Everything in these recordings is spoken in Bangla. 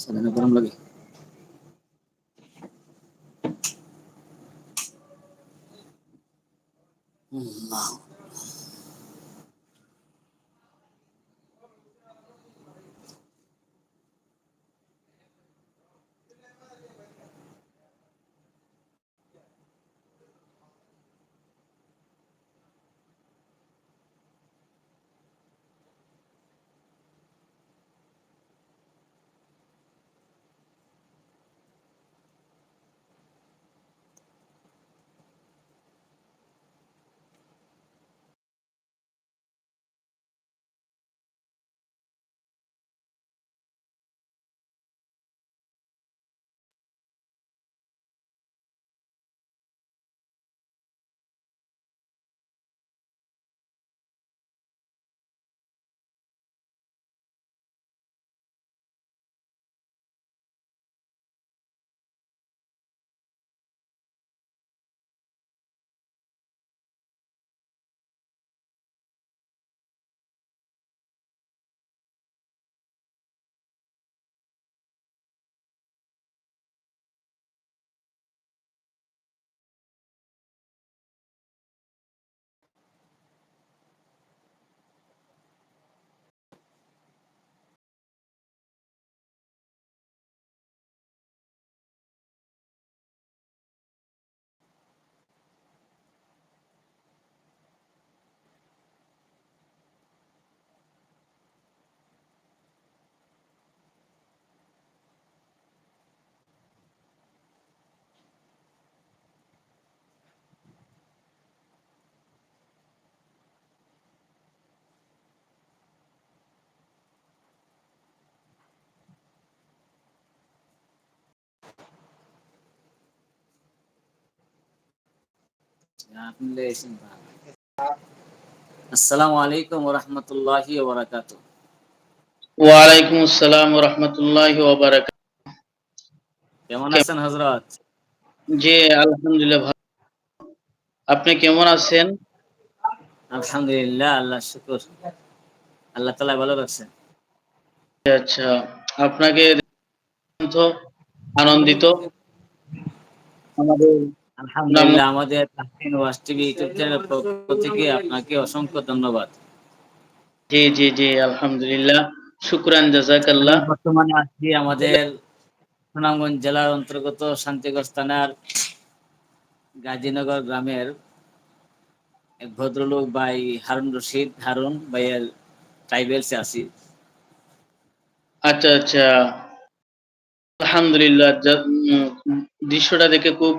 Sana na parang lagi. Hmm, Allah. আসসালামু আলাইকুম ওয়া রাহমাতুল্লাহি ওয়া বারাকাতুহু ওয়ালাইকুম আসসালাম ওয়া রাহমাতুল্লাহি ওয়া বারাকাতুহু কেমন আছেন হযরত? জি আলহামদুলিল্লাহ ভালো। আপনি কেমন আছেন? আলহামদুলিল্লাহ আল্লাহ শুকর। আল্লাহ তাআলা ভালো রাখছেন। আচ্ছা আপনাকে আনন্দিত। আমাদের আলহামদুলিল্লাহ আমাদের তাহসিন ওয়াজ টিভি ইউটিউব চ্যানেলের পক্ষ থেকে আপনাকে অসংখ্য ধন্যবাদ। জি জি জি আলহামদুলিল্লাহ শুকরান জাযাকাল্লাহ আমি বর্তমানে আছি আমাদের সুনামগঞ্জ জেলার অন্তর্গত শান্তিগঞ্জ থানার গাজীনগর গ্রামের এক ভদ্রলোক ভাই হারুন রশিদ হারুন ভাইয়ের ট্রাইবেলসে আছি। আচ্ছা আচ্ছা। আলহামদুলিল্লাহ দৃশ্যটা দেখে খুব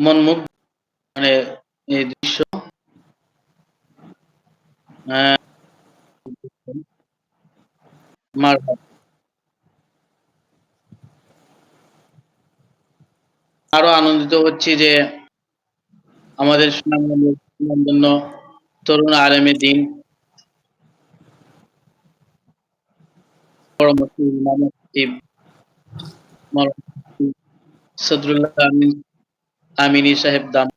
মনমুগ্ধ মানে এই দৃশ্য। আরও আনন্দিত হচ্ছি যে আমাদের সুনামধন্য তরুণ আলেমে দিন। মুফতি সদরুল্লাহ আমিন। আমিনী সাহেব দাম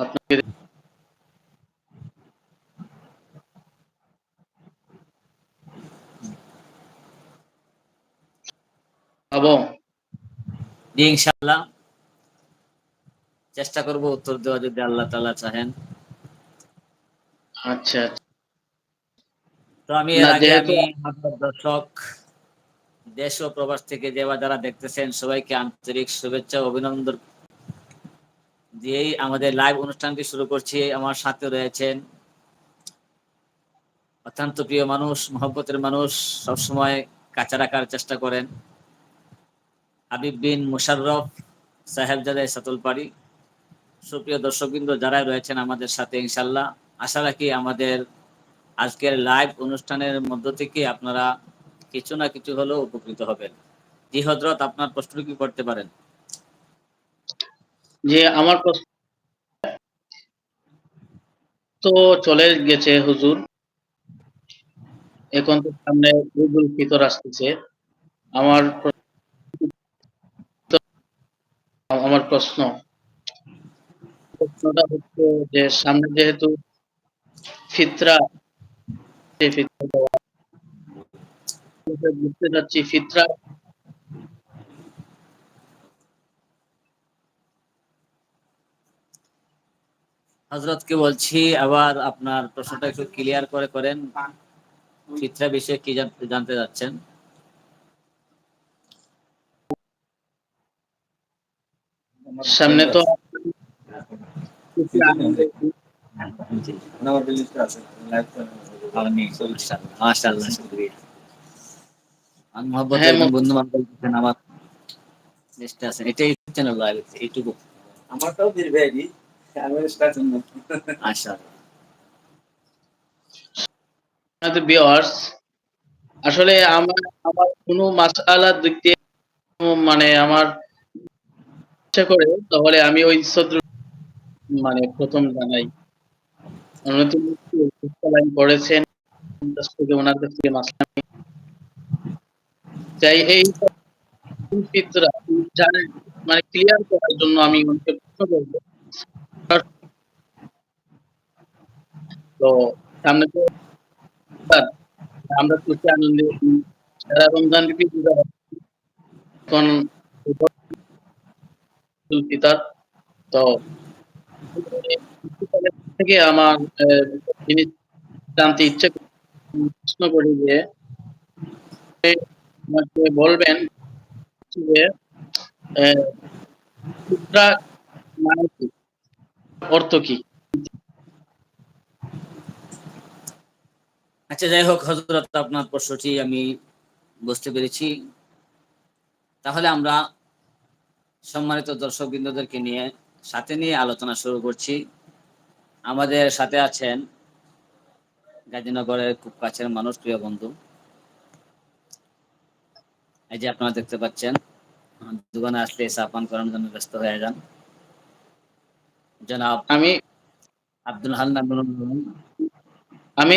আপনাকে ইনশাআল্লাহ। চেষ্টা করব উত্তর দেওয়া যদি আল্লাহ তাআলা চাহেন। আচ্ছা তো আমি এর আগে আমি দর্শক দেশ ও প্রবাস থেকে যে যারা দেখতেছেন সবাইকে আন্তরিক শুভেচ্ছা অভিনন্দন দিয়েই আমাদের লাইভ অনুষ্ঠানটি শুরু করছি। আমার সাথে রয়েছেন অত্যন্ত প্রিয় মানুষ, মহব্বতের মানুষ, সবসময় কাছে রাখার চেষ্টা করেন। হাবিব বিন মুশাররফ সাহেবজাদা সাতুলপাড়ি সুপ্রিয় দর্শকবৃন্দ যারা রয়েছেন আমাদের সাথে ইনশাল্লাহ আশা রাখি আমাদের আজকের লাইভ অনুষ্ঠানের মধ্য থেকে আপনারা কিছু না কিছু হলেও উপকৃত হবেন। জি হজরত আপনার প্রশ্ন কি করতে পারেন? যে আমার তো চলে গেছে হুজুর। এখন তো সামনে ঈদুল ফিতর আসতেছে। আমার আমার প্রশ্ন। প্রশ্নটা হচ্ছে যে সামনে যেহেতু ফিতরা ফিতরা বুঝতে চাচ্ছি ফিতরা হজরতকে বলছি আবার আপনার প্রশ্নটা একটু ক্লিয়ার করে করেন। ফিতরা বিষয়ে কি জানতে যাচ্ছেন? সামনে তো হ্যাঁ, এটাই চ্যানেল এইটুকু। আমারটাও দীর্ঘায়ী। ভিউয়ার্স আসলে আমার আমার কোনো মাসআলার দিক মানে আমার ইচ্ছা করে, তাহলে আমি ওই সদ্র মানে প্রথম জানাই। করেছেন থেকে ওনার কাছ থেকে মাসলা নিই। চাই এই মানে ক্লিয়ার করার জন্য আমি ওনাকে প্রশ্ন করব। তো সামনে তো স্যার, আমরা খুশি আনন্দে সারা রমজান ব্যাপী পূজা হচ্ছে। এখন ঈদুল ফিতর তো আহ, থেকে আমার আহ, জিনিস জানতে ইচ্ছে করে- প্রশ্ন করি যে এ, আমাকে বলবেন যে আহ, মুদ্রা মানে কি অর্থ কি? আচ্ছা যাই হোক হজরত আপনার প্রশ্নটি আমি বুঝতে পেরেছি। তাহলে আমরা সম্মানিত দর্শক বিন্দুদেরকে নিয়ে, সাথে নিয়ে আলোচনা শুরু করছি। আমাদের সাথে আছেন গাজীনগরের খুব কাছের মানুষ, প্রিয় বন্ধু। এই যে আপনারা দেখতে পাচ্ছেন, দোকানে আসলে চা পান করার জন্য ব্যস্ত হয়ে যান। জনাব আমি আব্দুল হান্নান আমি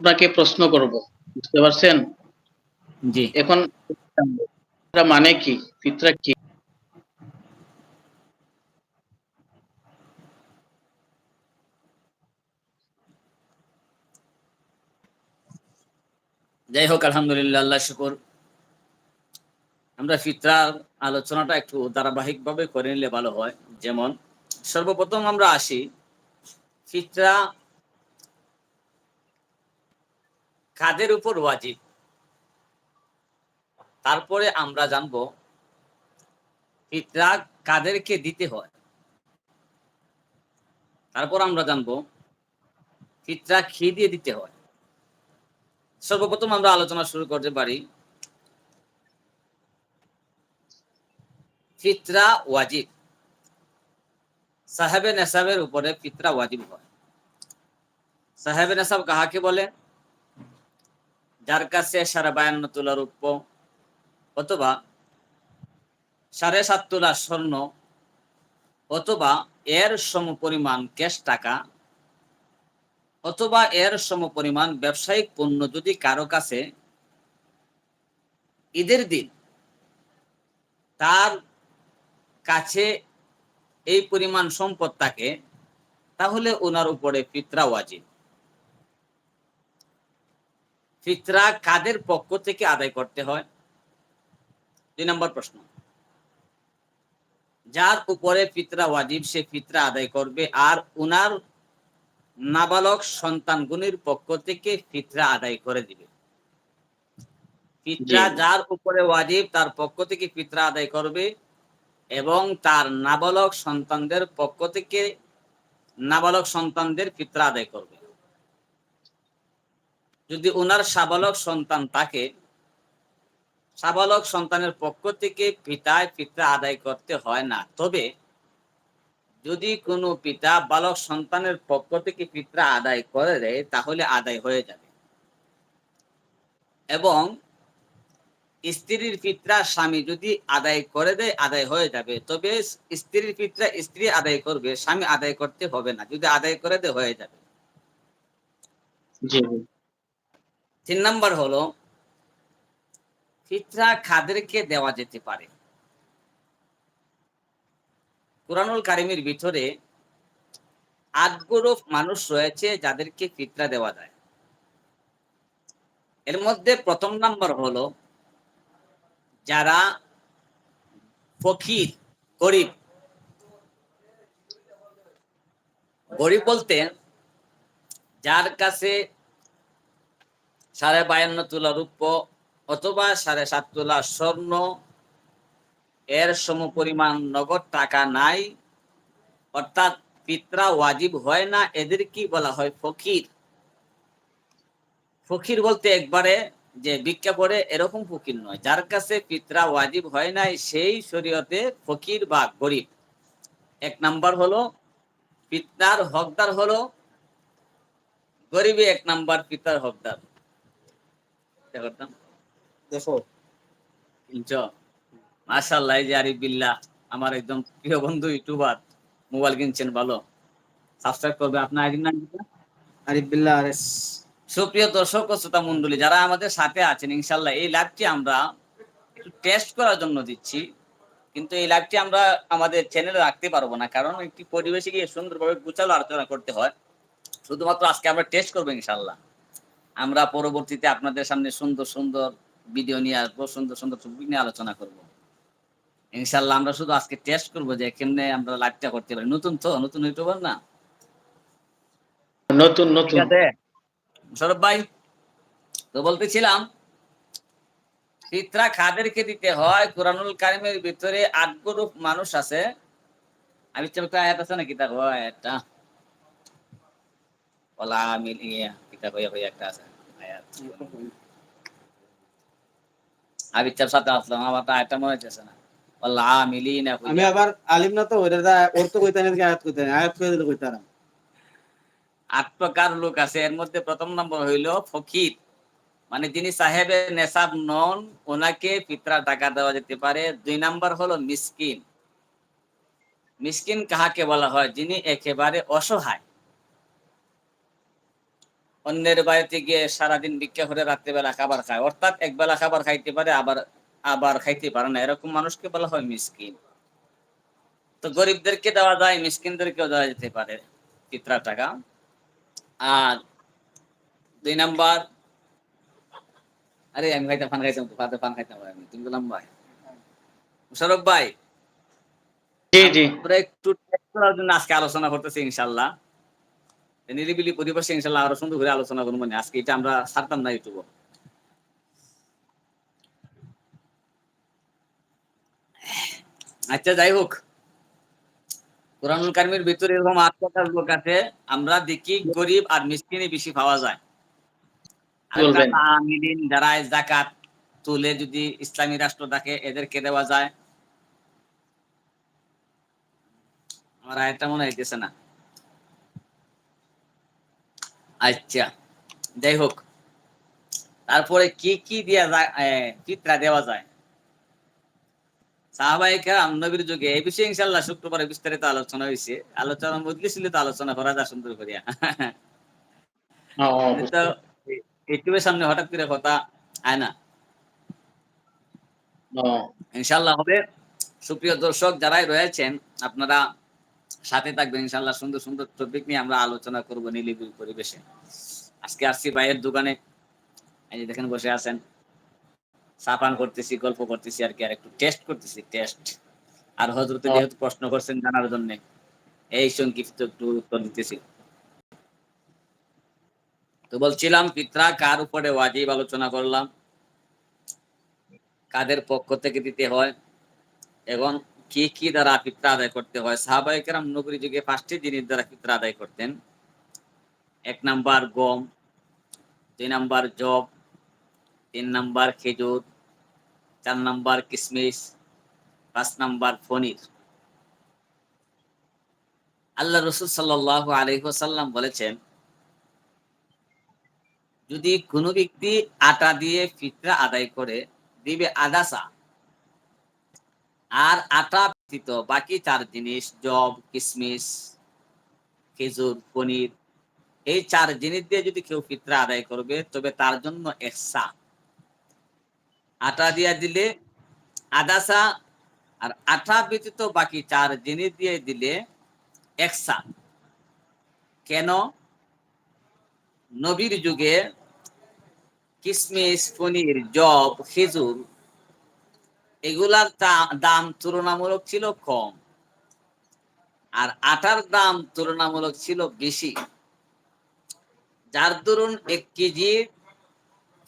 আপনাকে প্রশ্ন করব বুঝতে পারছেন? জি। এখন মানে কি? ফিতরা কি? যাই হোক আলহামদুলিল্লাহ আল্লাহ শুকুর। আমরা ফিতরার আলোচনাটা একটু ধারাবাহিকভাবে করে নিলে ভালো হয়। যেমন সর্বপ্রথম আমরা আসি ফিতরা কাদের উপর ওয়াজিব? তারপরে আমরা জানব ফিতরা কাদেরকে দিতে হয়। তারপর আমরা জানব ফিতরা খি দিয়ে দিতে হয়। সর্বপ্রথম আমরা আলোচনা শুরু করতে পারি ফিতরা ওয়াজিব। সাহেবে নেসাবের উপরে ফিতরা ওয়াজিব হয়। সাহেবে নেসাব কাহাকে বলে? যার কাছে সাড়ে বায়ান্ন তোলা রূপ্য অথবা সাড়ে সাত তোলা স্বর্ণ অথবা এর সম পরিমাণ ক্যাশ টাকা অথবা এর সম পরিমাণ ব্যবসায়িক পণ্য যদি কারও কাছে ঈদের দিন তার কাছে এই পরিমাণ সম্পদ থাকে তাহলে ওনার উপরে ফিতরা ওয়াজিব। ফিতরা কাদের পক্ষ থেকে আদায় করতে হয়? দুই নম্বর প্রশ্ন। যার উপরে ফিতরা ওয়াজিব সে ফিতরা আদায় করবে আর উনার নাবালক সন্তানগুনির পক্ষ থেকে ফিতরা আদায় করে দিবে। ফিতরা যার উপরে ওয়াজিব তার পক্ষ থেকে ফিতরা আদায় করবে এবং তার নাবালক সন্তানদের পক্ষ থেকে নাবালক সন্তানদের ফিতরা আদায় করবে। যদি ওনার সাবালক সন্তান থাকে, সাবালক সন্তানের পক্ষ থেকে পিতায় ফিতরা আদায় করতে হয় না। তবে যদি কোনো পিতা বালক সন্তানের পক্ষ থেকে পিতরা আদায় করে দেয়, তাহলে আদায় হয়ে যাবে। এবং স্ত্রীর পিতরা স্বামী যদি আদায় করে দেয় আদায় হয়ে যাবে। তবে স্ত্রীর পিতরা স্ত্রী আদায় করবে স্বামী আদায় করতে হবে না। যদি আদায় করে দেয় হয়ে যাবে। তিন নাম্বার হলো ফিতরা খাদেরকে দেওয়া যেতে পারে। কোরআনুল কারিমের ভিতরে আট গ্রুপ মানুষ রয়েছে যাদেরকে ফিতরা দেওয়া যায়। এর মধ্যে প্রথম নাম্বার হলো যারা ফকির, গরিব। গরিব বলতে যার কাছে সাড়ে বায়ান্ন তোলা রূপ্য অথবা সাড়ে সাত তোলা স্বর্ণ, এর সম পরিমাণ নগদ টাকা নাই, অর্থাৎ পিতরা ওয়াজিব হয় না, এদের কি বলা হয় ফকির? ফকির বলতে একবারে যে ভিক্ষা করে এরকম ফকির নয়। যার কাছে পিত্রা ওয়াজিব হয় নাই সেই শরীয়তে ফকির বা গরিব। এক নাম্বার হলো পিতার হকদার হলো গরিবই এক নাম্বার পিতার হকদার। দেখতাম দেখো। মাশাল্লাহ যে আরিফ বিল্লাহ আমার একদম প্রিয় বন্ধু ইউটিউবার মোবাইল কিনছেন ভালো। সাবস্ক্রাইব করবে আপনার আইডির নাম কি? আরিফ বিল্লাহ সুপ্রিয় দর্শক ও শ্রোতা মন্ডলী যারা আমাদের সাথে আছেন ইনশাল্লাহ এই লাইভটি আমরা টেস্ট করার জন্য দিচ্ছি। কিন্তু এই লাইভটি আমরা আমাদের চ্যানেলে রাখতে পারব না কারণ একটি পরিবেশে গিয়ে সুন্দরভাবে গুছালো আলোচনা করতে হয়। শুধুমাত্র আজকে আমরা টেস্ট করব ইনশাল্লাহ আমরা পরবর্তীতে আপনাদের সামনে সুন্দর সুন্দর ভিডিও নিয়ে আসব সুন্দর সুন্দর টপিক নিয়ে আলোচনা করব। ইনশাল্লাহ আমরা শুধু আজকে টেস্ট করব যে কেমনে আমরা লাইভটা করতে পারি। নতুন তো নতুন ইউটিউবার না? নতুন নতুন। সৌরভ ভাই, তো বলতেছিলাম ফিতরা কাদেরকে দিতে হয়? কোরআনুল কারিমের ভিতরে আট মানুষ আছে। আমি আয়াত আছে না কিতাব? হয় একটা ওলা মিলিয়া কিতাব একটা আছে, আয়াত। আমি চাপ সাথে আসলাম আমার তো আয়াতটা মনে হচ্ছে না। ওলা মিলিনা আমি আবার আলিম না তো ওটা ওর তো কইতে না আয়াত আয়াত কইতে কইতে না আট প্রকার লোক আছে। এর মধ্যে প্রথম নম্বর হইল ফকির। মানে যিনি সাহেবের নেশাব নন, ওনাকে পিতরা টাকা দেওয়া যেতে পারে। দুই নাম্বার হলো মিসকিন। মিসকিন কাহাকে বলা হয়? যিনি একেবারে অসহায়। অন্যের বাড়িতে গিয়ে সারাদিন ভিক্ষা করে রাত্রেবেলা খাবার খায়। অর্থাৎ একবেলা খাবার খাইতে পারে, আবার আবার খাইতে পারে না। এরকম মানুষকে বলা হয় মিসকিন। তো গরিবদেরকে দেওয়া যায়, মিসকিনদেরকেও দেওয়া যেতে পারে পিতরা টাকা। আর দুই নাম্বার আরে আমি খাইতাম ফান খাইতাম ফাতে ফান খাইতাম আমি তুমি বললাম ভাই। মুশারফ ভাই জি জি। আমরা একটু করার জন্য আজকে আলোচনা করতেছি ইনশাল্লাহ নিরিবিলি পরিবেশে ইনশাল্লাহ আরও সুন্দর করে আলোচনা করব মানে আজকে এটা আমরা ছাড়তাম না ইউটিউব আচ্ছা যাই হোক। কোরআনুল কারিমের ভিতরে এরকম লোক আছে আমরা দেখি গরিব আর মিসকিনে বেশি পাওয়া যায়। যারা জাকাত তুলে যদি ইসলামী রাষ্ট্র থাকে এদেরকে দেওয়া যায়। আমার আয়টা মনে হইতেছে না। আচ্ছা যাই হোক। তারপরে কি কি দেওয়া যায় চিত্রা দেওয়া যায়? নবীর যুগে এই বিষয়ে ইনশাল্লাহ শুক্রবারে বিস্তারিত আলোচনা হয়েছে আলোচনা তো আলোচনা করা যায় সুন্দর করিয়া। ইউটিউবের সামনে হঠাৎ করে কথা আয় না। ইনশাল্লাহ হবে। সুপ্রিয় দর্শক যারাই রয়েছেন আপনারা সাথে থাকবেন ইনশাল্লাহ সুন্দর সুন্দর টপিক নিয়ে আমরা আলোচনা করব নিলিবিল পরিবেশে। আজকে আসছি ভাইয়ের দোকানে। এই দেখেন বসে আছেন। চা পান করতেছি গল্প করতেছি আর কি আর একটু টেস্ট করতেছি টেস্ট আর হজরতে যেহেতু প্রশ্ন করছেন জানার জন্য এই সংক্ষিপ্ত একটু উত্তর দিতেছি। তো বলছিলাম পিত্রা কার উপরে ওয়াজিব আলোচনা করলাম? কাদের পক্ষ থেকে দিতে হয়? এবং কি কি দ্বারা পিত্রা আদায় করতে হয়? সাহাবাহিকেরাম নগরী যুগে পাঁচটি জিনিস দ্বারা পিত্রা আদায় করতেন। এক নাম্বার গম দুই নাম্বার জব তিন নাম্বার খেজুর, চার নাম্বার কিশমিশ পাঁচ নাম্বার পনির। আল্লাহ রসুল সাল্লাহ আলহিহাসাল্লাম বলেছেন, যদি কোনো ব্যক্তি আটা দিয়ে ফিতরা আদায় করে, দিবে আদাসা। আর আটা ব্যতীত বাকি চার জিনিস জব কিশমিশ খেজুর, পনির, এই চার জিনিস দিয়ে যদি কেউ ফিতরা আদায় করবে, তবে তার জন্য একসা আটা দিয়া দিলে আদাসা আর আটা ব্যতীত বাকি চার জিনিস দিয়ে দিলে একসা কেন? নবীর যুগে কিসমিস, পনির জব খেজুর এগুলার দাম তুলনামূলক ছিল কম আর আটার দাম তুলনামূলক ছিল বেশি। যার দরুন এক কেজি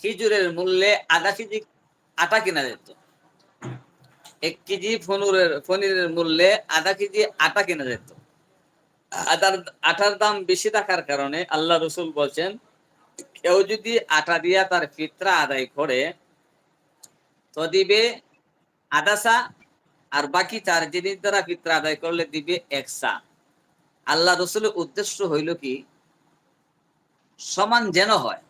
খেজুরের মূল্যে আধা কেজি আটা কেনা যেত। এক কেজি পনিরের পনিরের মূল্যে আধা কেজি আটা কেনা যেত। আটার আটার দাম বেশি থাকার কারণে আল্লাহ রসুল বলছেন, কেউ যদি আটা দিয়া তার ফিতরা আদায় করে তো দিবে আদাসা আর বাকি চার জিনিস দ্বারা ফিতরা আদায় করলে দিবে একসা আল্লাহ রসুলের উদ্দেশ্য হইল কি, সমান যেন হয়।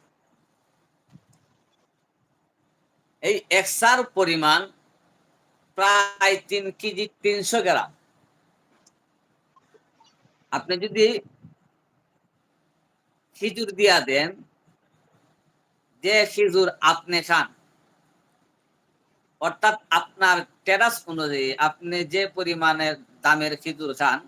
এই একসার পরিমাণ প্রায় তিন কেজি তিনশো গ্রাম। আপনি যদি খিজুর দিয়া দেন, যে খিজুর আপনি খান, অর্থাৎ আপনার টেরাস অনুযায়ী আপনি যে পরিমাণের দামের খিজুর খান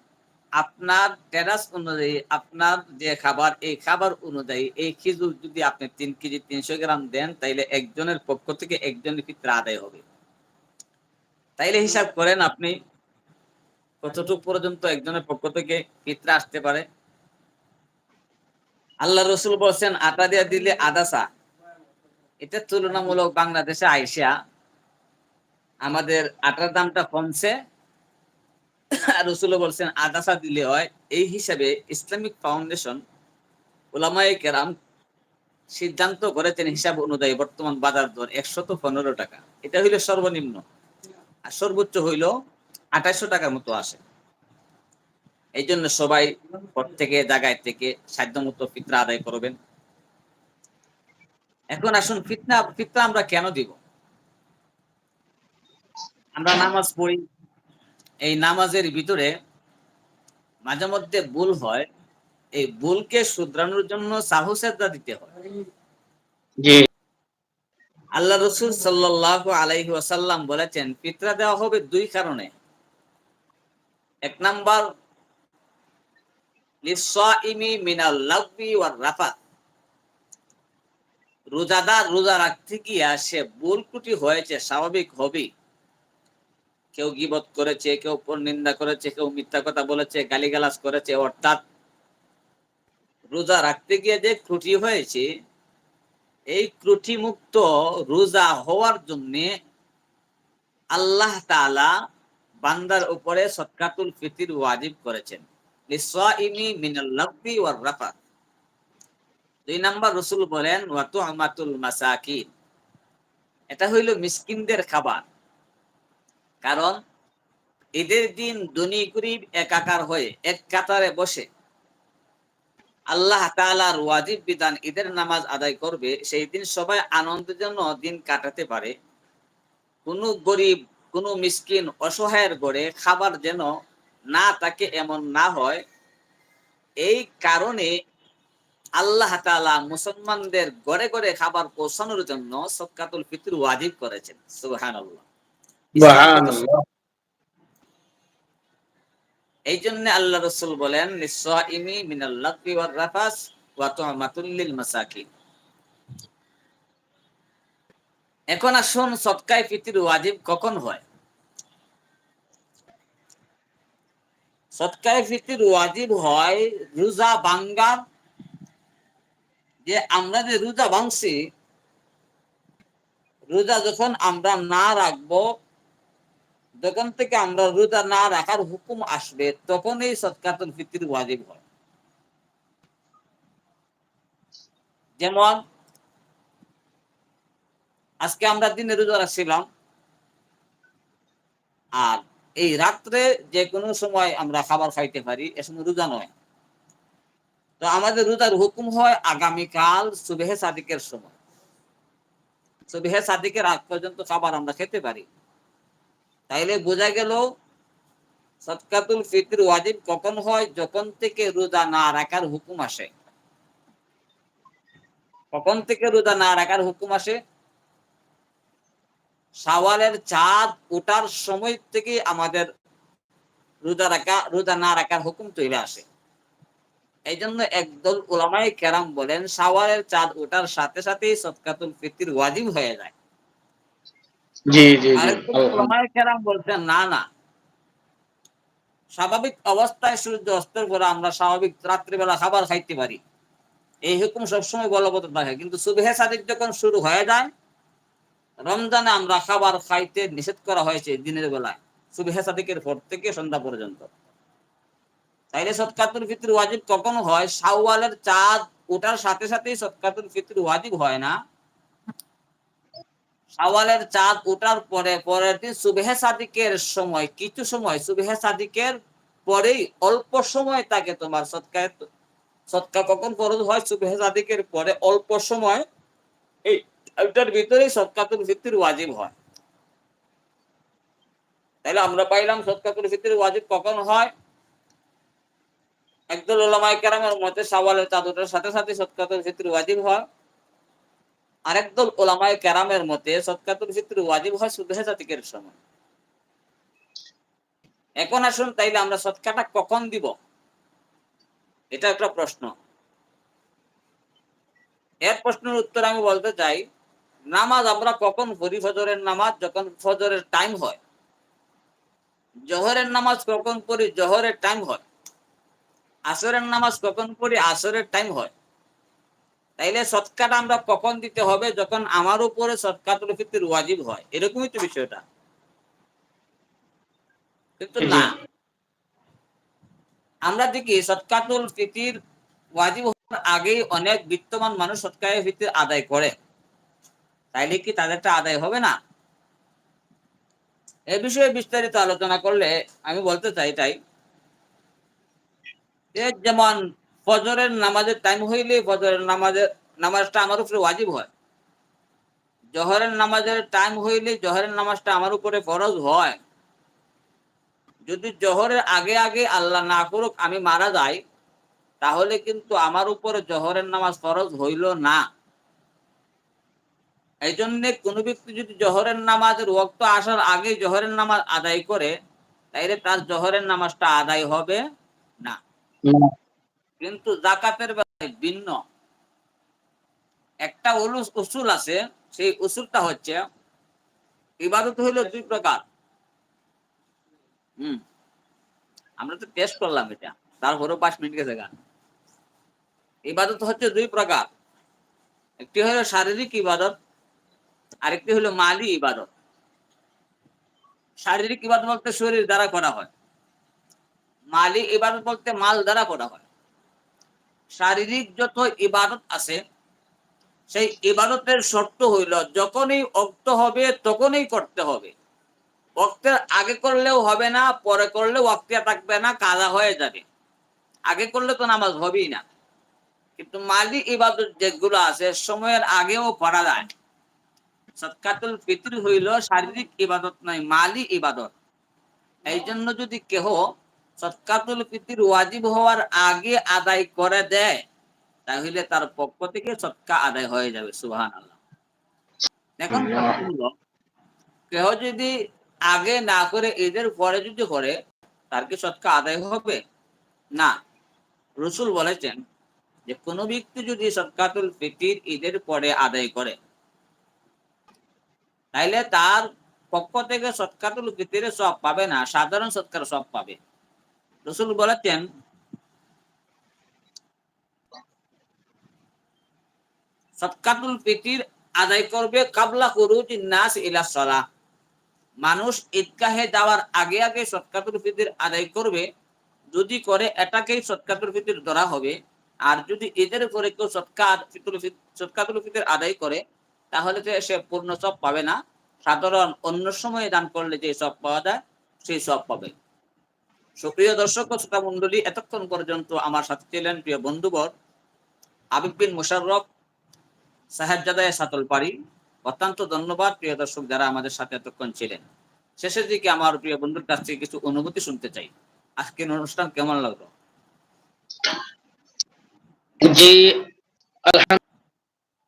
আপনার টেরাস অনুযায়ী আপনার যে খাবার, এই খাবার অনুযায়ী এই খিজুর যদি আপনি তিন কেজি তিনশো গ্রাম দেন, তাইলে একজনের পক্ষ থেকে একজনের ক্ষেত্রে আদায় হবে। তাইলে হিসাব করেন আপনি কতটুকু পর্যন্ত একজনের পক্ষ থেকে ফিতরা আসতে পারে। আল্লাহ রসুল বলছেন, আটা দিয়ে দিলে আদাসা এটা তুলনামূলক বাংলাদেশে আইসা আমাদের আটার দামটা কমছে। রসুল বলছেন আদাসা দিলে হয়। এই হিসাবে ইসলামিক ফাউন্ডেশন ওলামায়ে কেরাম সিদ্ধান্ত করেছেন হিসাব অনুযায়ী বর্তমান বাজার দর একশত পনেরো টাকা। এটা হইল সর্বনিম্ন। আর সর্বোচ্চ হইল আঠাইশো টাকার মতো আসে। এই জন্য সবাই প্রত্যেকে জায়গায় থেকে সাধ্য মতো ফিতরা আদায় করবেন। এখন আসুন, ফিতনা ফিতরা আমরা কেন দিব? আমরা নামাজ পড়ি এই নামাজের ভিতরে মাঝে মধ্যে ভুল হয় এই ভুলকে শুধরানোর জন্য সাহসেরদা দিতে হয়। আল্লাহ রসুল সাল্লাহ আলাইহি ওয়াসাল্লাম বলেছেন ফিতরা দেওয়া হবে দুই কারণে। এক নাম্বার রোজাদার রোজা রাখতে গিয়া সে ভুল হয়েছে স্বাভাবিক হবেই। কেউ গিবত করেছে, কেউ নিন্দা করেছে, কেউ মিথ্যা কথা বলেছে, গালিগালাজ করেছে, অর্থাৎ রোজা রাখতে গিয়ে যে ত্রুটি হয়েছে, এই ত্রুটি মুক্ত রোজা হওয়ার জন্য আল্লাহ তাআলা বান্দার উপরে সৎকাতুল ফিতির ওয়াজিব করেছেন। দুই নাম্বার রসুল বলেন এটা হইল মিসকিনদের খাবার। কারণ ঈদের দিন ধনী গরিব একাকার হয়ে এক কাতারে বসে আল্লাহ তাআলার ওয়াজিব বিধান ঈদের নামাজ আদায় করবে, সেই দিন সবাই আনন্দের জন্য দিন কাটাতে পারে। কোনো গরিব, কোনো মিসকিন অসহায়ের গড়ে খাবার যেন না তাকে এমন না হয়, এই কারণে আল্লাহ তাআলা মুসলমানদের গড়ে গড়ে খাবার পৌঁছানোর জন্য সদকাতুল ফিতর ওয়াজিব করেছেন। সুবহানাল্লাহ সুবহানাল্লাহ। এই জন্য আল্লাহ রসুল বলেন নিঃসাইমি মিনাল লাগবি ওয়ার রাফাস ওয়া তুমাতুল লিল মাসাকিন। এখন আসুন সদকায়ে ফিতর ওয়াজিব কখন হয়? সদকায়ে ফিতর ওয়াজিব হয় রোজা ভাঙ্গার। যে আমরা যে রোজা ভাঙছি রোজা যখন আমরা না রাখব যখন থেকে আমরা রোজা না রাখার হুকুম আসবে তখন এই সৎকাতুল ফিতির ওয়াজিব হয়। যেমন, আজকে আমরা দিনে রোজা রাখছিলাম, আর এই রাত্রে যে কোনো সময় আমরা খাবার খাইতে পারি, এ সময় রোজা নয়। তো আমাদের রোজার হুকুম হয় আগামীকাল সুবেহে সাদিকের সময়। সুবেহে সাদিকের আগ পর্যন্ত খাবার আমরা খেতে পারি। তাইলে বোঝা গেল সৎকাতুল ফিতর ওয়াজিব কখন হয়? যখন থেকে রোজা না রাখার হুকুম আসে। কখন থেকে রোজা না রাখার হুকুম আসে? সাওয়ালের চাঁদ ওঠার সময় থেকে আমাদের রোজা রাখা, রোজা না রাখার হুকুম চলে আসে। এই জন্য একদল ওলামাই কেরাম বলেন সাওয়ারের চাঁদ ওঠার সাথে সাথেই সৎকাতুল ফিতির ওয়াজিব হয়ে যায়। জি জি জি আরেকদল ওলামায়ে কেরাম বলছেন না না। স্বাভাবিক অবস্থায় সূর্য অস্তের পরে আমরা স্বাভাবিক রাত্রিবেলা খাবার খাইতে পারি। এই হুকুম সবসময় বলবৎ থাকে কিন্তু সুবেহে সাদিক যখন শুরু হয়ে যায় রমজানে আমরা খাবার খাইতে নিষেধ করা হয়েছে দিনের বেলায়। সুবেহে সাদিকের পর থেকে সন্ধ্যা পর্যন্ত। তাইলে সৎকাতুল ফিতর ওয়াজিব কখন হয়? শাওয়ালের চাঁদ ওঠার সাথে সাথেই সৎকাতুল ফিতর ওয়াজিব হয় না? শাওয়ালের চাঁদ ওঠার পরে পরের দিন সুবেহে সাদিকের সময়, কিছু সময়, সুবেহে সাদিকের পরেই অল্প সময় তাকে তোমার সৎকায় সৎকা কখন ফরজ হয়? সুবেহে সাদিকের পরে অল্প সময় এই এটার ভিতরেই সৎকাতুল ফিতর ওয়াজিব হয়। তাহলে আমরা পাইলাম সৎকাতুল ফিতর ওয়াজিব কখন হয়? একদল ওলামায়ে কেরামের মতে শাওয়ালের চাঁদ ওঠার সাথে সাথে সৎকাতুল ফিতর ওয়াজিব হয়। আরেকদল ওলামায়ে কেরামের মতে সৎকাতুল ফিতর ওয়াজিব হয় সুবহে জাতিকের সময়। এখন আসুন তাইলে আমরা সৎকাটা কখন দিব? এটা একটা প্রশ্ন। এর প্রশ্নের উত্তর আমি বলতে চাই, নামাজ আমরা কখন পড়ি ফজরের নামাজ? যখন ফজরের টাইম হয়। জোহরের নামাজ কখন পড়ি? জোহরের টাইম হয়। আসরের নামাজ কখন পড়ি? আসরের টাইম হয়। তাইলে সৎকাটা আমরা কখন দিতে হবে? যখন আমার উপরে সৎকাতুল ফিতর ওয়াজিব হয়। এরকমই তো বিষয়টা। কিন্তু না। আমরা দেখি সৎকাতুল ফিতির ওয়াজিব হওয়ার আগেই অনেক বিত্তমান মানুষ সৎকায় ফিতির আদায় করে। তাইলে কি তাদেরটা আদায় হবে না? এ বিষয়ে বিস্তারিত আলোচনা করলে আমি বলতে চাই তাই যেমন ফজরের নামাজের টাইম হইলে ফজরের নামাজের নামাজটা আমার উপরে ওয়াজিব হয়। জহরের নামাজের টাইম হইলে জহরের নামাজটা আমার উপরে ফরজ হয়। যদি জহরের আগে আগে আল্লাহ না করুক, আমি মারা যাই, তাহলে কিন্তু আমার উপরে জহরের নামাজ ফরজ হইল না। এই জন্য কোনো ব্যক্তি যদি জহরের নামাজের ওক্ত আসার আগে জহরের নামাজ আদায় করে, তাইলে তার জহরের নামাজটা আদায় হবে না। কিন্তু জাকাতের বেলায় ভিন্ন। একটা উসুল আছে, সেই উসুলটা হচ্ছে ইবাদত হইল দুই প্রকার। হুম। আমরা তো টেস্ট করলাম এটা তারপরেও পাঁচ মিনিট গেছে গান ইবাদত হচ্ছে দুই প্রকার। একটি হলো শারীরিক ইবাদত, আরেকটি হলো মালি ইবাদত। শারীরিক ইবাদত বলতে শরীর দ্বারা করা হয়। মালি ইবাদত বলতে মাল দ্বারা করা হয়। শারীরিক যত ইবাদত আছে, সেই ইবাদতের শর্ত হইল, যখনই অক্ত হবে তখনই করতে হবে। অক্তের আগে করলেও হবে না, পরে করলেও অক্তিয়া থাকবে না, কাদা হয়ে যাবে। আগে করলে তো নামাজ হবেই না। কিন্তু মালি ইবাদত যেগুলো আছে, সময়ের আগেও করা যায়। সৎকাতুল ফিতর হইল শারীরিক ইবাদত নয়, মালি ইবাদত। এই জন্য যদি কেহ সৎকাতুল ফিতির ওয়াজিব হওয়ার আগে আদায় করে দেয় তাহলে তার পক্ষ থেকে সৎকা আদায় হয়ে যাবে সুবাহান আল্লাহ এখন যদি আগে না করে ঈদের পরে যদি করে তার কি সৎকা আদায় হবে? না। রসুল বলেছেন যে কোনো ব্যক্তি যদি সৎকাতুল ফিতির ঈদের পরে আদায় করে তাইলে তার পক্ষ থেকে সৎকাতুল ফিতিরে সব পাবে না সাধারণ সৎকার সব পাবে। রসুল বলেছেন, সৎকাতুল ফিতির আদায় করবে কাবলা কুরুজ নাস ইলা সলা মানুষ ঈদগাহে যাওয়ার আগে আগে সৎকাতুল ফিতির আদায় করবে, যদি করে এটাকেই সৎকাতুল ফিতির ধরা হবে। আর যদি ঈদের পরে কেউ সৎকার ফিতুল সৎকাতুল ফিতির আদায় করে, তাহলে তো সে পূর্ণ সব পাবে না। সাধারণ অন্য সময়ে দান করলে যে সব পাওয়া যায়, সেই সব পাবে। সুপ্রিয় দর্শক ও শ্রোতা মন্ডলী এতক্ষণ পর্যন্ত আমার সাথে ছিলেন প্রিয় বন্ধুবর আবিব বিন মুশাররফ সাহেবজাদায় সাতল পারি অত্যন্ত ধন্যবাদ প্রিয় দর্শক যারা আমাদের সাথে এতক্ষণ ছিলেন। শেষের দিকে আমার প্রিয় বন্ধুর কাছ থেকে কিছু অনুভূতি শুনতে চাই। আজকের অনুষ্ঠান কেমন লাগল? জি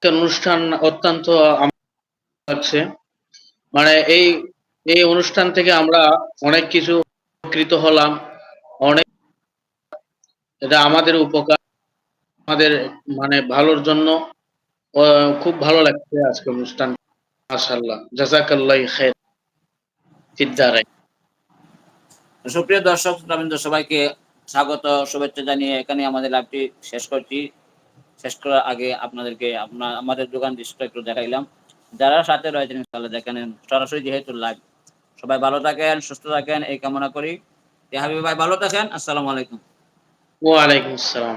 অনুষ্ঠান অত্যন্ত মানে এই এই অনুষ্ঠান থেকে আমরা অনেক কিছু উপকৃত হলাম। অনেক এটা আমাদের উপকার, আমাদের মানে ভালোর জন্য খুব ভালো লাগছে আজকে অনুষ্ঠান। মাশাআল্লাহ, জাযাকাল্লাহ খাইর। ফিদ্দারাই সুপ্রিয় দর্শক, শ্রোতাবৃন্দ, সবাইকে স্বাগত, শুভেচ্ছা জানিয়ে এখানে আমাদের লাইভটি শেষ করছি। শেষ করার আগে আপনাদেরকে আপনার আমাদের দোকান দৃশ্যটা একটু দেখাইলাম। যারা সাথে রয়েছেন তাহলে দেখেন সরাসরি যেহেতু লাইভ সবাই ভালো থাকেন, সুস্থ থাকেন, এই কামনা করি। হাবিব ভাই ভালো থাকেন, আসসালামু আলাইকুম। ওয়া আলাইকুম আসসালাম।